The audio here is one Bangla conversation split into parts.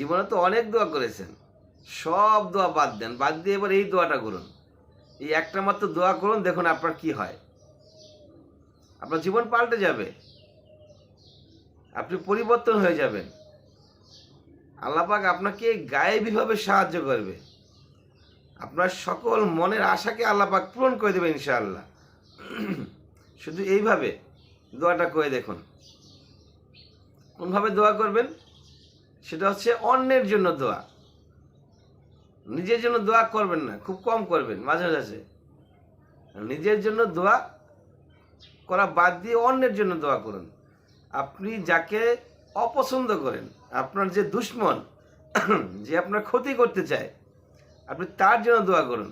জীবনে তো অনেক দোয়া করেছেন। সব দোয়া বাদ দেন। বাদ দিয়ে এবার এই দোয়াটা করুন। এই একটা মাত্র দোয়া করুন, দেখুন আপনার কি হয়। আপনার জীবন পাল্টে যাবে। আপনি পরিবর্তন হয়ে যাবেন। আল্লাপাক আপনাকে গায়েবীভাবে সাহায্য করবে। আপনার সকল মনের আশাকে আল্লাপাক পূরণ করে দেবে ইনশাআল্লাহ। শুধু এইভাবে দোয়াটা করে দেখুন। কোনভাবে দোয়া করবেন? সেটা হচ্ছে অন্যের জন্য দোয়া। নিজের জন্য দোয়া করবেন না, খুব কম করবেন, মাঝে মাঝে নিজের জন্য দোয়া করা বাদ দিয়ে অন্যের জন্য দোয়া করুন। আপনি যাকে অপছন্দ করেন, আপনার যে দুশ্মন, যে আপনার ক্ষতি করতে চায়, আপনি তার জন্য দোয়া করুন।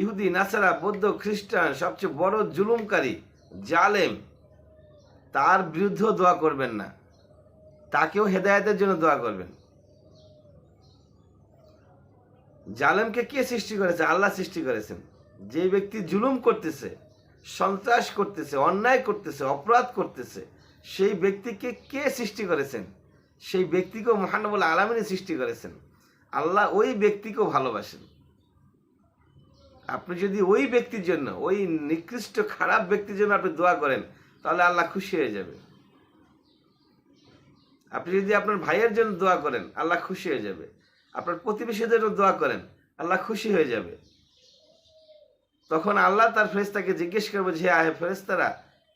ইহুদি, নাসারা, বৌদ্ধ, খ্রিস্টান, সবচেয়ে বড় জুলুমকারী, জালেম, তার বিরুদ্ধেও দোয়া করবেন না। তাকেও হেদায়েতের জন্য দোয়া করবেন। জালেমকে কে সৃষ্টি করেছে? আল্লাহ সৃষ্টি করেছেন। যে ব্যক্তি জুলুম করতেছে, সন্ত্রাস করতেছে, অন্যায় করতেছে, অপরাধ করতেছে, সেই ব্যক্তিকে কে সৃষ্টি করেছেন? সেই ব্যক্তিকেও মহানবুল আলমিনী সৃষ্টি করেছেন। আল্লাহ ওই ব্যক্তিকেও ভালোবাসেন। আপনি যদি ওই ব্যক্তির জন্য, ওই নিকৃষ্ট খারাপ ব্যক্তির জন্য আপনি দোয়া করেন, তাহলে আল্লাহ খুশি হয়ে যাবে। আপনি যদি আপনার ভাইয়ের জন্য দোয়া করেন, আল্লাহ খুশি হয়ে যাবে। আপনার প্রতিবেশীদের জন্য দোয়া করেন, আল্লাহ খুশি হয়ে যাবে। তখন আল্লাহ তার ফেরেস্তাকে জিজ্ঞেস করব যে, আহে ফেরেস্তারা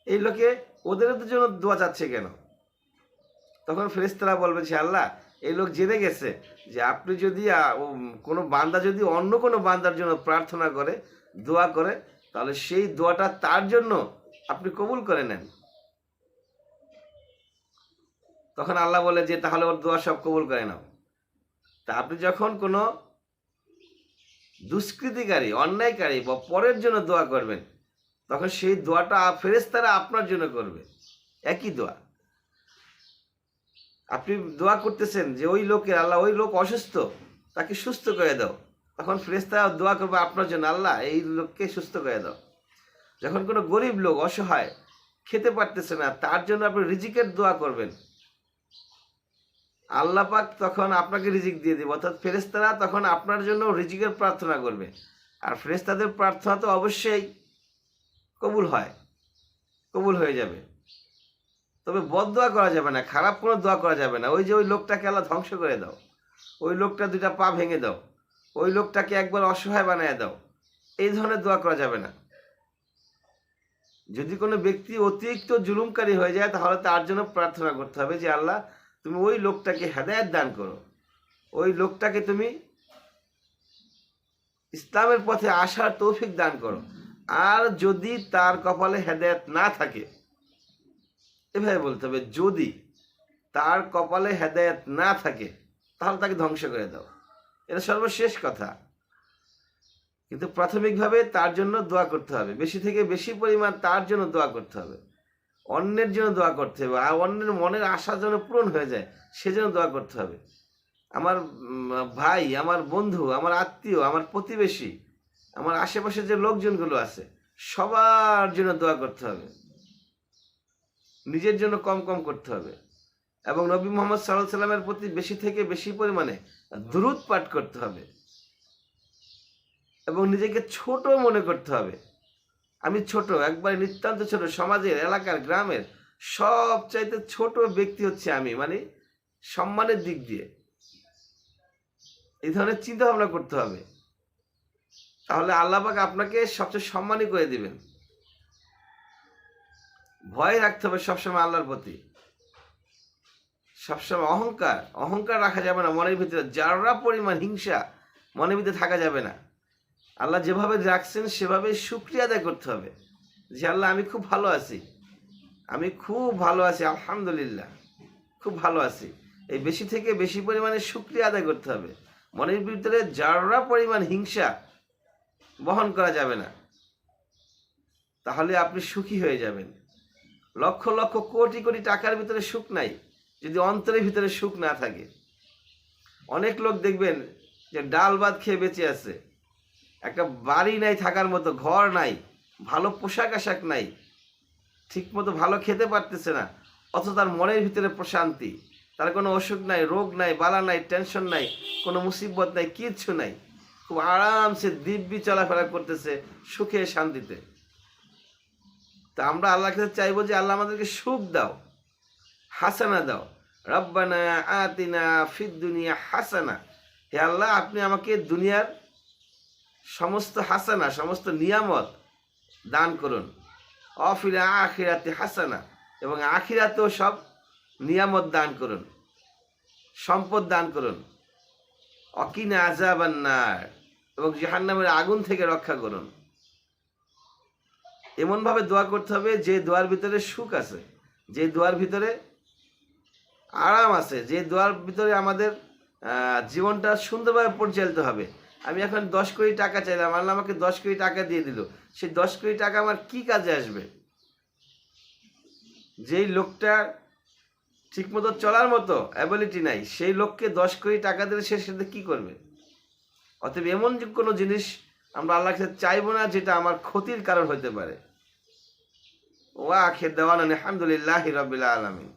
এই লোকে ওদের জন্য দোয়া চাচ্ছে কেন? তখন ফেরেস্তারা বলবে যে, আল্লাহ, এই লোক জেনে গেছে যে আপনি যদি কোনো বান্দা যদি অন্য কোনো বান্দার জন্য প্রার্থনা করে, দোয়া করে, তাহলে সেই দোয়াটা তার জন্য আপনি কবুল করে নেন। তখন আল্লাহ বলে যে, তাহলে ওর দোয়া সব কবুল করে নাও। তা আপনি যখন কোনো দুষ্কৃতিকারী, অন্যায়কারী বা পরের জন্য দোয়া করবেন, তখন সেই দোয়াটা ফেরেস্তারা আপনার জন্য করবে। একই দোয়া। আপনি দোয়া করতেছেন যে, ওই লোকের আল্লাহ, ওই লোক অসুস্থ, তাকে সুস্থ করে দাও। তখন ফেরেস্তারা দোয়া করবে আপনার জন্য, আল্লাহ, এই লোককে সুস্থ করে দাও। যখন কোনো গরিব লোক, অসহায়, খেতে পারতেছে না, তার জন্য আপনি রিজিকের দোয়া করবেন। আল্লাহ পাক তখন আপনাকে রিজিক দিয়ে দেবে। অর্থাৎ ফেরেস্তারা তখন আপনার জন্য রিজিকের প্রার্থনা করবে। আর ফেরেস্তাদের প্রার্থনা তো অবশ্যই কবুল হয়। কবুল হয়ে যাবে। তবে বদ দোয়া করা যাবে না, খারাপ কোনো দোয়া করা যাবে না। ওই যে ওই লোকটাকে আল্লাহ ধ্বংস করে দাও। ওই লোকটা দুটা পা ভেঙে দাও। ওই লোকটাকে একবার অসহায় বানিয়ে দাও। এই ধরনের দোয়া করা যাবে না। যদি কোনো ব্যক্তি অতিরিক্ত জুলুমকারী হয়ে যায়, তাহলে তার জন্য প্রার্থনা করতে হবে যে, আল্লাহ তুমি ওই লোকটাকে হেদায়ত দান করো। ওই লোকটাকে তুমি ইসলামের পথে আসার তৌফিক দান করো। আর যদি তার কপালে হেদায়ত না থাকে, এভাবে বলতে হবে, যদি তার কপালে হেদায়ত না থাকে, তাহলে তাকে ধ্বংস করে দাও। এটা সর্বশেষ কথা। কিন্তু প্রাথমিকভাবে তার জন্য দোয়া করতে হবে। বেশি থেকে বেশি পরিমাণ তার জন্য দোয়া করতে হবে। অন্যের জন্য দোয়া করতে হবে, আর অন্যের মনের আশা যেন পূরণ হয়ে যায় সেজন্য দোয়া করতে হবে। আমার ভাই, আমার বন্ধু, আমার আত্মীয়, আমার প্রতিবেশী, আমার আশেপাশে যে লোকজনগুলো আছে, সবার জন্য দোয়া করতে হবে। নিজের জন্য কম কম করতে হবে। এবং নবী মোহাম্মদ সাল্লাহ সাল্লামের প্রতি বেশি থেকে বেশি পরিমাণে দ্রুত পাঠ করতে হবে। এবং নিজেকে ছোট মনে করতে হবে। আমি ছোট, একবার নিতান্ত ছোট সমাজের, এলাকার, গ্রামের সব চাইতে ছোট ব্যক্তি হচ্ছে আমি মানে সম্মানের দিক দিয়ে। এই ধরনের চিন্তা ভাবনা করতে হবে। তাহলে আল্লাহ পাক আপনাকে সবচেয়ে সম্মানী করে দিবেন। ভয় রাখতে হবে সবসময় আল্লাহর প্রতি। সবসময় অহংকার অহংকার রাখা যাবে না, মনের ভিতরে যারা পরিমাণ হিংসা, মনের ভিতরে থাকা যাবে না। আল্লাহ যেভাবে রাখছেন সেভাবে শুক্রিয়া আদায় করতে হবে। যে আল্লাহ, আমি খুব ভালো আছি। আমি খুব ভালো আছি, আলহামদুলিল্লাহ। খুব ভালো আছি। এই বেশি থেকে বেশি পরিমাণে শুক্রিয়া আদায় করতে হবে। মনের ভিতরে যারা পরিমাণ হিংসা বহন করা যাবে না, তাহলে আপনি সুখী হয়ে যাবেন। লক্ষ লক্ষ কোটি কোটি টাকার ভিতরে সুখ নাই, যদি অন্তরের ভিতরে সুখ না থাকে। অনেক লোক দেখবেন যে ডাল ভাত খেয়ে বেঁচে আছে। একটা বাড়ি নাই থাকার মতো, ঘর নাই, ভালো পোশাক আশাক নাই ঠিক মতো ভালো খেতে পারতেছে না, অথচ তার মনের ভিতরে প্রশান্তি, তার কোনো অসুখ নাই, রোগ নাই, বালা নাই, টেনশন নাই, কোনো মুসিবত নাই, কিচ্ছু নাই, খুব আরামসে দিব্যি চলাফেরা করতেছে সুখে শান্তিতে। তা আমরা আল্লাহর কাছে চাইব যে আল্লাহ আমাদেরকে সুখ দাও, হাসানা দাও, রব্বানা আতিনা ফিদ দুনিয়া হাসানা। হে আল্লাহ, আপনি আমাকে দুনিয়ার সমস্ত হাসানা, সমস্ত নিয়ামত দান করুন। অফিরা আখিরাতে হাসানা এবং আখিরাতেও সব নিয়ামত দান করুন। সম্পদ দান করুন। অকিনা আজাবান্নার এবং জাহান্নামের আগুন থেকে রক্ষা করুন। এমনভাবে দোয়া করতে হবে, যে দোয়ার ভিতরে সুখ আছে, যে দোয়ার ভিতরে আরাম আছে, যে দোয়ার ভিতরে আমাদের জীবনটা সুন্দরভাবে পরিচালিত হবে। আমি এখন দশ কোটি টাকা চাইলাম, আল্লাহ আমাকে দশ কোটি টাকা দিয়ে দিল। সেই দশ কোটি টাকা আমার কি কাজে আসবে? যেই লোকটার ঠিকমতো চলার মতো অ্যাবিলিটি নাই, সেই লোককে দশ কোটি টাকা দিলে সে সাথে কী করবে? অতএব এমন যে কোনো জিনিস আমরা আল্লাহর কাছে চাইব না, যেটা আমার ক্ষতির কারণ হতে পারে। ওয়া আখের দেওয়ান আলহামদুলিল্লাহ রবিল্লা আলমিন।